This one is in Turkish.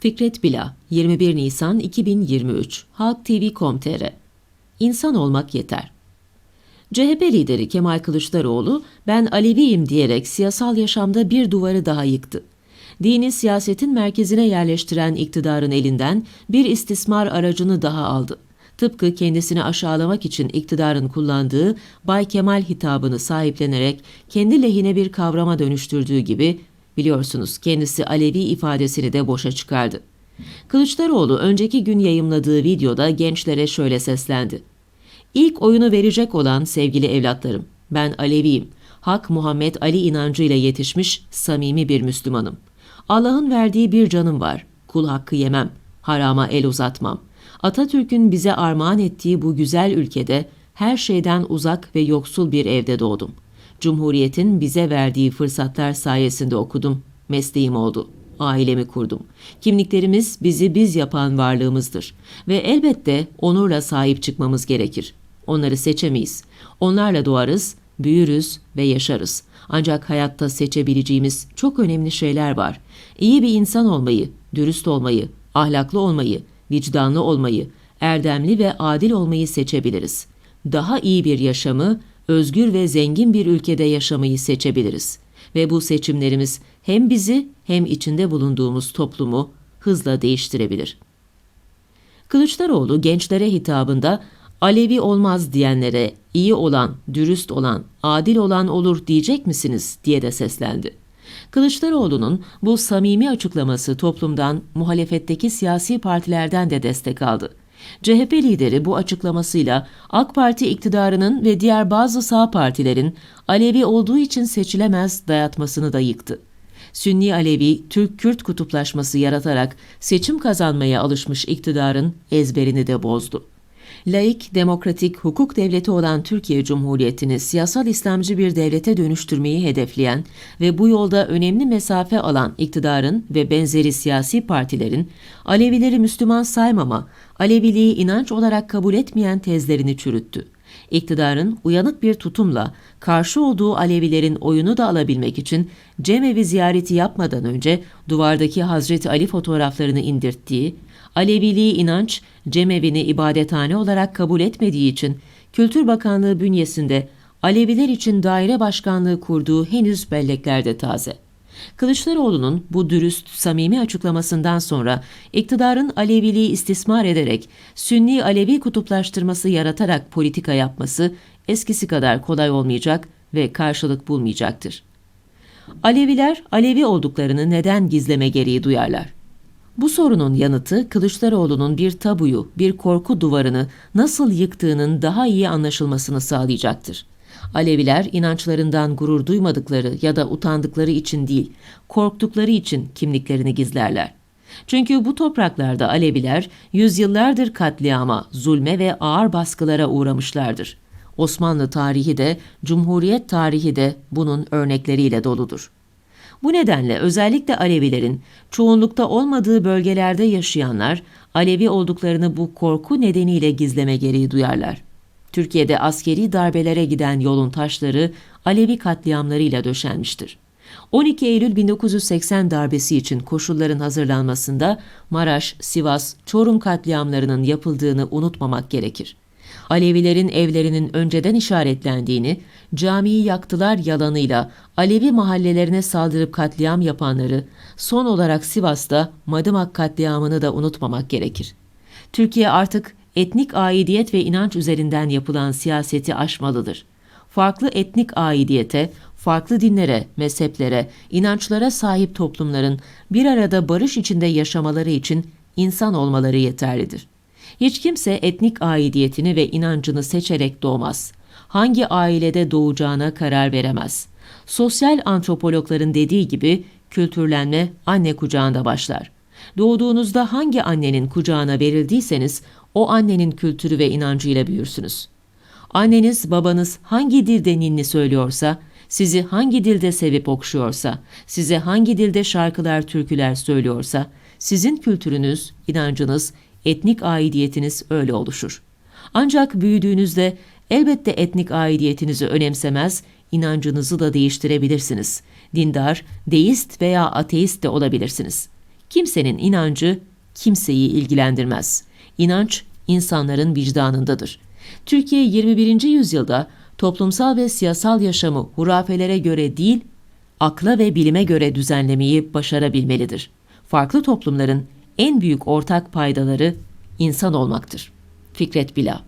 Fikret Bila, 21 Nisan 2023, Halk TV.com.tr İnsan olmak yeter. CHP lideri Kemal Kılıçdaroğlu, ben Aleviyim diyerek siyasal yaşamda bir duvarı daha yıktı. Dini siyasetin merkezine yerleştiren iktidarın elinden bir istismar aracını daha aldı. Tıpkı kendisini aşağılamak için iktidarın kullandığı Bay Kemal hitabını sahiplenerek kendi lehine bir kavrama dönüştürdüğü gibi biliyorsunuz kendisi Alevi ifadesini de boşa çıkardı. Kılıçdaroğlu önceki gün yayımladığı videoda gençlere şöyle seslendi. İlk oyunu verecek olan sevgili evlatlarım, ben Aleviyim. Hak Muhammed Ali inancıyla yetişmiş samimi bir Müslümanım. Allah'ın verdiği bir canım var. Kul hakkı yemem, harama el uzatmam. Atatürk'ün bize armağan ettiği bu güzel ülkede her şeyden uzak ve yoksul bir evde doğdum. Cumhuriyetin bize verdiği fırsatlar sayesinde okudum. Mesleğim oldu. Ailemi kurdum. Kimliklerimiz bizi biz yapan varlığımızdır. Ve elbette onurla sahip çıkmamız gerekir. Onları seçemeyiz. Onlarla doğarız, büyürüz ve yaşarız. Ancak hayatta seçebileceğimiz çok önemli şeyler var. İyi bir insan olmayı, dürüst olmayı, ahlaklı olmayı, vicdanlı olmayı, erdemli ve adil olmayı seçebiliriz. Daha iyi bir yaşamı, özgür ve zengin bir ülkede yaşamayı seçebiliriz. Ve bu seçimlerimiz hem bizi hem içinde bulunduğumuz toplumu hızla değiştirebilir. Kılıçdaroğlu gençlere hitabında Alevi olmaz diyenlere iyi olan, dürüst olan, adil olan olur diyecek misiniz diye de seslendi. Kılıçdaroğlu'nun bu samimi açıklaması toplumdan, muhalefetteki siyasi partilerden de destek aldı. CHP lideri bu açıklamasıyla AK Parti iktidarının ve diğer bazı sağ partilerin Alevi olduğu için seçilemez dayatmasını da yıktı. Sünni Alevi Türk-Kürt kutuplaşması yaratarak seçim kazanmaya alışmış iktidarın ezberini de bozdu. Laik, demokratik, hukuk devleti olan Türkiye Cumhuriyeti'ni siyasal İslamcı bir devlete dönüştürmeyi hedefleyen ve bu yolda önemli mesafe alan iktidarın ve benzeri siyasi partilerin Alevileri Müslüman saymama, Aleviliği inanç olarak kabul etmeyen tezlerini çürüttü. İktidarın uyanık bir tutumla karşı olduğu Alevilerin oyunu da alabilmek için cemevi ziyareti yapmadan önce duvardaki Hazreti Ali fotoğraflarını indirttiği, Aleviliği inanç, cemevini ibadethane olarak kabul etmediği için Kültür Bakanlığı bünyesinde Aleviler için daire başkanlığı kurduğu henüz belleklerde taze. Kılıçdaroğlu'nun bu dürüst, samimi açıklamasından sonra iktidarın Aleviliği istismar ederek Sünni Alevi kutuplaştırması yaratarak politika yapması eskisi kadar kolay olmayacak ve karşılık bulmayacaktır. Aleviler Alevi olduklarını neden gizleme gereği duyarlar? Bu sorunun yanıtı Kılıçdaroğlu'nun bir tabuyu, bir korku duvarını nasıl yıktığının daha iyi anlaşılmasını sağlayacaktır. Aleviler inançlarından gurur duymadıkları ya da utandıkları için değil, korktukları için kimliklerini gizlerler. Çünkü bu topraklarda Aleviler yüzyıllardır katliama, zulme ve ağır baskılara uğramışlardır. Osmanlı tarihi de, Cumhuriyet tarihi de bunun örnekleriyle doludur. Bu nedenle özellikle Alevilerin çoğunlukta olmadığı bölgelerde yaşayanlar Alevi olduklarını bu korku nedeniyle gizleme gereği duyarlar. Türkiye'de askeri darbelere giden yolun taşları Alevi katliamlarıyla döşenmiştir. 12 Eylül 1980 darbesi için koşulların hazırlanmasında Maraş, Sivas, Çorum katliamlarının yapıldığını unutmamak gerekir. Alevilerin evlerinin önceden işaretlendiğini, camiyi yaktılar yalanıyla Alevi mahallelerine saldırıp katliam yapanları, son olarak Sivas'ta Madımak katliamını da unutmamak gerekir. Türkiye artık etnik aidiyet ve inanç üzerinden yapılan siyaseti aşmalıdır. Farklı etnik aidiyete, farklı dinlere, mezheplere, inançlara sahip toplumların bir arada barış içinde yaşamaları için insan olmaları yeterlidir. Hiç kimse etnik aidiyetini ve inancını seçerek doğmaz. Hangi ailede doğacağına karar veremez. Sosyal antropologların dediği gibi kültürlenme anne kucağında başlar. Doğduğunuzda hangi annenin kucağına verildiyseniz o annenin kültürü ve inancıyla büyürsünüz. Anneniz, babanız hangi dilde ninni söylüyorsa, sizi hangi dilde sevip okşuyorsa, size hangi dilde şarkılar, türküler söylüyorsa, sizin kültürünüz, inancınız, etnik aidiyetiniz öyle oluşur. Ancak büyüdüğünüzde elbette etnik aidiyetinizi önemsemez, inancınızı da değiştirebilirsiniz. Dindar, deist veya ateist de olabilirsiniz. Kimsenin inancı kimseyi ilgilendirmez. İnanç insanların vicdanındadır. Türkiye 21. yüzyılda toplumsal ve siyasal yaşamı hurafelere göre değil, akla ve bilime göre düzenlemeyi başarabilmelidir. Farklı toplumların en büyük ortak paydaları insan olmaktır. Fikret Bila